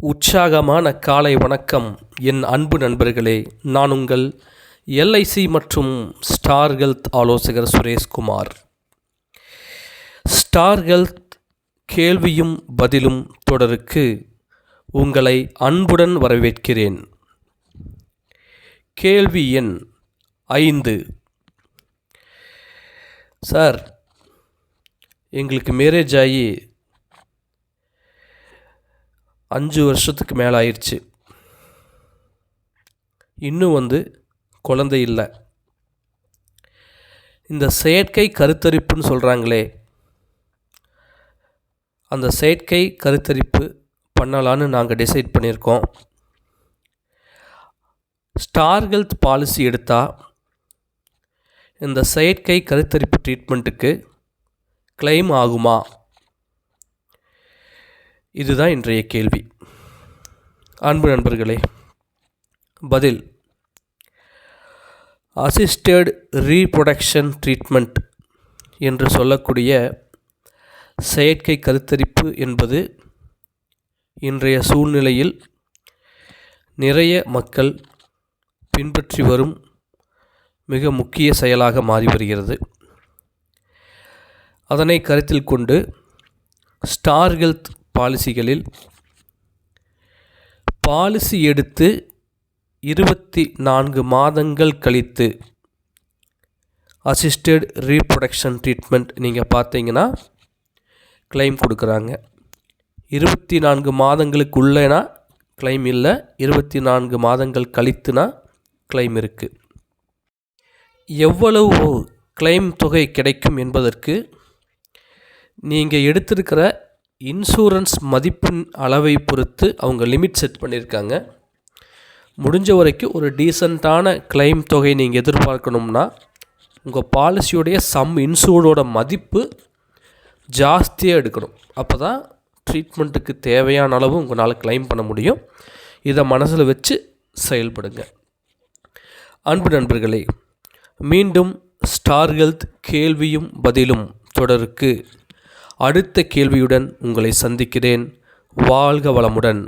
உற்சாகமான காலை வணக்கம் என் அன்பு நண்பர்களே. நான் உங்கள் எல்ஐசி மற்றும் ஸ்டார் ஹெல்த் ஆலோசகர் சுரேஷ்குமார். ஸ்டார் ஹெல்த் கேள்வியும் பதிலும் தொடருக்கு உங்களை அன்புடன் வரவேற்கிறேன். கேள்வி எண் ஐந்து. சார் எங்களுக்கு மேரேஜ் ஆகி அஞ்சு வருஷத்துக்கு மேலே ஆயிடுச்சு இன்னும் வந்து குழந்தை இல்லை. இந்த செயற்கை கருத்தரிப்புன்னு சொல்கிறாங்களே அந்த செயற்கை கருத்தரிப்பு பண்ணலான்னு நாங்கள் டிசைட் பண்ணியிருக்கோம். ஸ்டார் ஹெல்த் பாலிசி எடுத்தால் இந்த செயற்கை கருத்தரிப்பு ட்ரீட்மெண்ட்டுக்கு கிளைம் ஆகுமா? இதுதான் இன்றைய கேள்வி. அன்பு நண்பர்களே பதில். அசிஸ்டட் ரீப்ரொடக்ஷன் ட்ரீட்மெண்ட் என்று சொல்லக்கூடிய செயற்கை கருத்தரிப்பு என்பது இன்றைய சூழ்நிலையில் நிறைய மக்கள் பின்பற்றி வரும் மிக முக்கிய செயலாக மாறி வருகிறது. அதனை கருத்தில் கொண்டு ஸ்டார் ஹெல்த் பாலிசிகளில் பாலிசி எடுத்து இருபத்தி நான்கு மாதங்கள் கழித்து அசிஸ்டட் ரீப்ரொடக்ஷன் ட்ரீட்மெண்ட் நீங்கள் பார்த்தீங்கன்னா கிளைம் கொடுக்குறாங்க. இருபத்தி நான்கு மாதங்களுக்குள்ளேனா கிளைம் இல்லை இருபத்தி நான்கு மாதங்கள் கழித்துனா கிளைம் இருக்குது எவ்வளவு கிளைம் தொகை கிடைக்கும் என்பதற்கு நீங்கள் எடுத்திருக்கிற இன்சூரன்ஸ் மதிப்பின் அளவை பொறுத்து அவங்க லிமிட் செட் பண்ணியிருக்காங்க. முடிஞ்ச வரைக்கும் ஒரு டீசெண்டான கிளைம் தொகை நீங்கள் எதிர்பார்க்கணும்னா உங்கள் பாலிசியோடைய சம் இன்சூர்டோட மதிப்பு ஜாஸ்தியாக எடுக்கணும். அப்போ தான் ட்ரீட்மெண்ட்டுக்கு தேவையான அளவு உங்களால் கிளைம் பண்ண முடியும். இதை மனசில் வச்சு செயல்படுங்க. அன்பு நண்பர்களே மீண்டும் ஸ்டார் ஹெல்த் கேள்வியும் பதிலும் தொடருக்கு. அடுத்த கேள்வியுடன் உங்களை சந்திக்கிறேன். வாழ்க வளமுடன்.